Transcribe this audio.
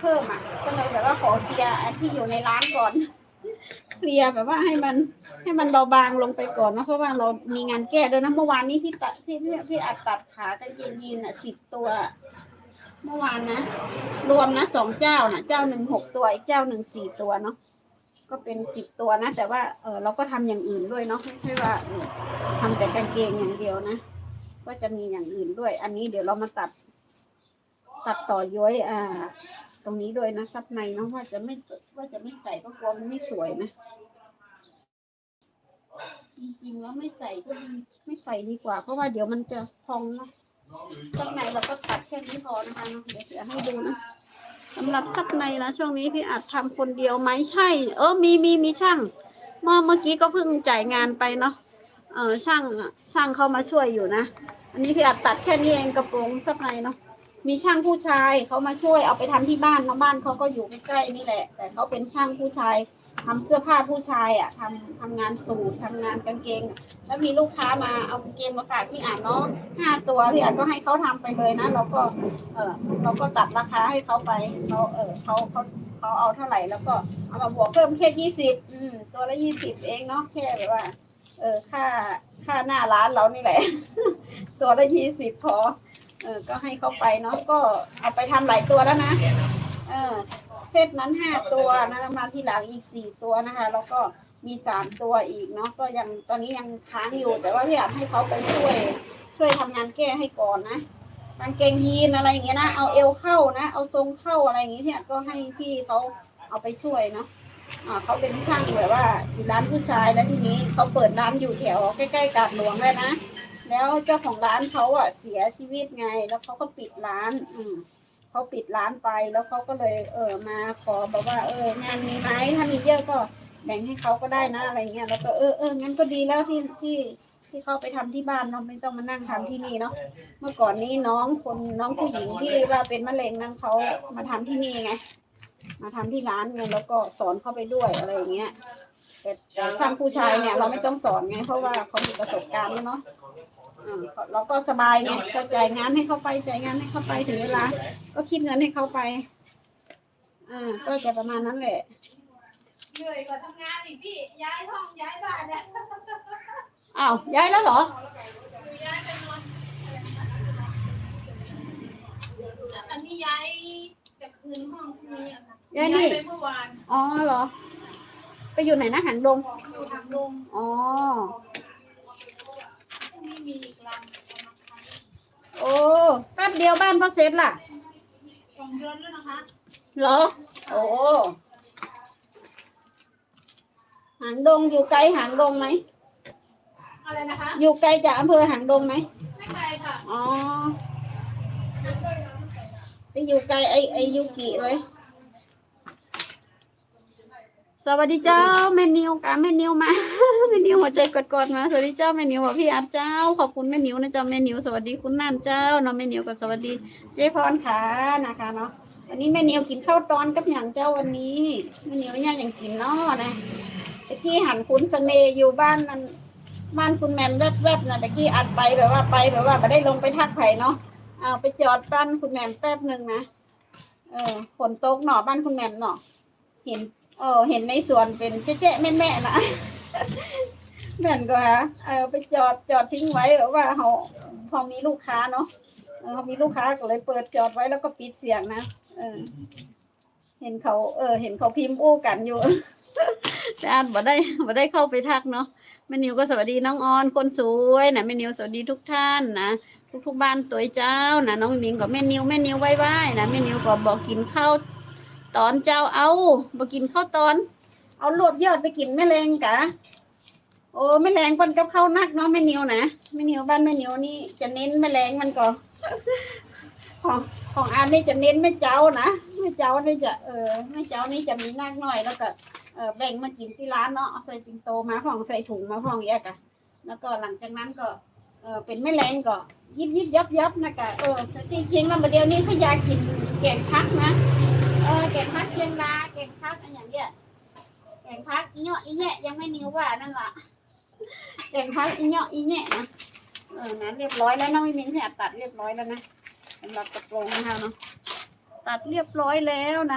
เพิ่มอะก็เลยแบบว่าขอเคลียร์อันที่อยู่ในร้านก่อน เคลียร์แบบว่าให้มันให้มันเบาบางลงไปก่อนนะเพราะว่าเรามีงานแก้ด้วยนะเมื่อวานนี้พี่ตัดพี่พี่พี่อัดตัดขากางเกงยีนอะสิบตัว เมื่อวานนะ รวมนะสองเจ้านะเจ้าหนึ่งหกตัวอีกเจ้าหนึ่งสี่ตัวเนาะก็เป็นสิบตัวนะ แต่ว่าเออเราก็ทำอย่างอื่นด้วยเนาะไม่ใช่ว่าเออทำแต่กางเกงอย่างเดียวนะ ก็จะมีอย่างอื่นด้วย อันนี้เดี๋ยวเรามาตัด ตัดต่อย้อยอ่า รงนี้ด้วยนะซับในนะว่าจะไม่ว่าจะไม่ใส่ก็กลัวมันไม่สวยนะ จริงๆแล้วไม่ใส่ก็ไม่ใส่ดีกว่า เพราะว่าเดี๋ยวมันจะพองนะซับในเราก็ตัดแค่นี้พอนะคะเนาะเดี๋ยวจะให้ดูนะสำหรับซับในนะช่วงนี้พี่อาจทำคนเดียวไหมใช่ เออมีมีมีช่างเมื่อเมื่อกี้ก็เพิ่งจ่ายงานไปเนาะเออช่างช่างเข้ามาช่วยอยู่นะ อันนี้พี่อาจตัดแค่นี้เองกระโปรงซับในเนาะ มีช่างผู้ชายเขามาช่วยเอาไปทำที่บ้านเนาะบ้านเขาก็อยู่ใกล้ๆนี่แหละ แต่เขาเป็นช่างผู้ชายทำเสื้อผ้าผู้ชายอะทำทำงานสูททำงานกางเกง แล้วมีลูกค้ามาเอากางเกงมาฝากพี่อ่านเนาะห้าตัวพี่อ่านก็ให้เขาทำไปเลยนะเราก็เออเราก็ตัดราคาให้เขาไปเขาเออเขาเขาเขาเอาเท่าไหร่แล้วก็เอามาบวกเพิ่มแค่ยี่สิบอืมตัวละยี่สิบเองเนาะแค่แบบว่า เออค่าค่าหน้าร้านเรานี่แหละ ตัวละยี่สิบพอ ออก็ให้เขาไปเนาะก็เอาไปทำหลายตัวแล้วนะ เออเซตนั้นห้าตัวนะมาที่หลังอีกสี่ตัวนะคะ แล้วก็มีสามตัวอีกเนาะก็ยังตอนนี้ยังค้างอยู่ แต่ว่าพี่อยากให้เขาไปช่วย ช่วยทำงานแก้ให้ก่อนนะกางเกงยีนอะไรอย่างเงี้ยนะเอาเอวเข้านะ เอาทรงเข้าอะไรอย่างเงี้ยเนี่ยก็ให้พี่เขาเอาไปช่วยเนาะอ่าเขาเป็นช่างแบบว่าอยู่ร้านผู้ชายแล้วทีนี้เขาเปิดร้านอยู่แถวใกล้ๆกาดหลวงเลยนะ แล้วเจ้าของร้านเขาอะเสียชีวิตไง แล้วเขาก็ปิดร้าน อืมเขาปิดร้านไปแล้วเขาก็เลยเออมาขอบอกว่า เอองานมีไหมถ้ามีเยอะก็แบ่งให้เขาก็ได้นะอะไรเงี้ยแล้วก็เออเอองั้นก็ดีแล้วที่ที่ที่เขาไปทำที่บ้านเนาะไม่ต้องมานั่งทำที่นี่เนาะเมื่อก่อนนี้น้องคนน้องผู้หญิงที่ว่าเป็นมะเร็งนั้นเขามาทำที่นี่ไง มาทำที่ร้านไงแล้วก็สอนเขาไปด้วยอะไรเงี้ย แต่แต่ช่างผู้ชายเนี่ยเราไม่ต้องสอนไง เพราะว่าเขามีประสบการณ์แล้วเนาะอ่าเราก็สบายไงก็จ่ายงานให้เขาไปจ่ายงานให้เขาไปถึงเวลา ก็คิดเงินให้เขาไป อ่า ก็จะประมาณนั้นแหละ เหนื่อยกว่าทำงานอีกพี่ ย้ายห้องย้ายบ้านเนี่ยอ้าวย้ายแล้วเหรอ ย้ายไปนอนอันนี้ย้ายจะคืนห้องพรุ่งนี้อะค่ะย้ายนี่ ไปเมื่อวาน อ๋อเหรอ ไปอยู่ไหนนะหางดง อยู่ทางลงอ๋อ พรุ่งนี้มีอีกลำประมาณพันโอ้แป๊บเดียวบ้านพอเสร็จล่ะสองเดือนแล้วนะคะ เหรอ โอ้หางดงอยู่ไกลหางดงไหม อะไรนะคะ อยู่ไกลจากอำเภอหางดงไหม ไม่ไกลค่ะ อ๋อ ไปอยู่ไกลไอไอยูกิเลย สวัสดีเจ้าแม่นิวกาแม่นิวมาแม่นิวหัวใจกดๆมาสวัสดีเจ้าแม่นิวบอกพี่อาร์เจ้าขอบคุณแม่นิวนะเจ้าแม่นิวสวัสดีคุณนั่นเจ้าเนาะแม่นิวก็สวัสดี เจ๊พรขานะคะเนาะวันนี้แม่นิวกินข้าวตอนกับอย่างเจ้าวันนี้แม่นิวเนี่ยอยังกินเนาะนะตะกี้หันคุณเสน่ห์อยู่บ้านนั้นบ้านคุณแมมแวบๆนะตะกี้อัดไปแบบว่าไปแบบว่าไม่ได้ลงไปทักไผ่เนาะเอาไปจอดบ้านคุณแมมแป๊บหนึ่งนะเออฝนตกหน่อบ้านคุณแมมหน่อเห็น เออเห็นในสวนเป็นเจ๊ๆแม่ๆนะแม่นก็ฮะเออไปจอดจอดทิ้งไว้ว่าเขาพอมีลูกค้าเนาะเขามีลูกค้าก็เลยเปิดจอดไว้แล้วก็ปิดเสียงนะเออ เห็นเขา เออ เห็นเขาพิมพ์อู้กันอยู่แต่อาจบ่ได้บ่ได้เข้าไปทักเนาะแม่นิวก็สวัสดีน้องออนคนสวยนะแม่นิวสวัสดีทุกท่านนะทุกๆบ้านตัวเจ้านะน้องหมิงกับแม่นิวแม่นิวไหว้ๆนะแม่นิวก็บอกกินข้าว ตอนเจ้าเอาบอกกินข้าวตอน เอารวบยอดไปกินแม่แรงกะ โอ้แม่แรงคนกับข้าวนักเนาะแม่นิวนะแม่นิวบ้านแม่นิวนี่จะเน้นแม่แรงมันก็ของของอันนี่จะเน้นแม่เจ้านะแม่เจ้านี่จะเออแม่เจ้านี่จะมีนักหน่อยแล้วก็เออแบ่งมากินที่ร้านเนาะเอาใส่ปิ่นโตมาพ่องใส่ถุงมาพ่องแยกอะแล้วก็หลังจากนั้นก็เออเป็นแม่แรงก็ยิบยิบยับยับนะกะเออแต่จริงๆแล้วประเดี๋ยวนี้เขาอยากกินแกงพักนะ เออแกงพักเชียงรายแกงพักอันอย่างเงี้ยแกงพักอีเงาะอีแยะยังไม่นิ้วว่านั่นล่ะแกงพักอีเงาะอีแยะนะเออนะเรียบร้อยแล้วน้องมิมินแสบตัดเรียบร้อยแล้วนะสำหรับกระโปรงนะคะเนาะตัดเรียบร้อยแล้วนะ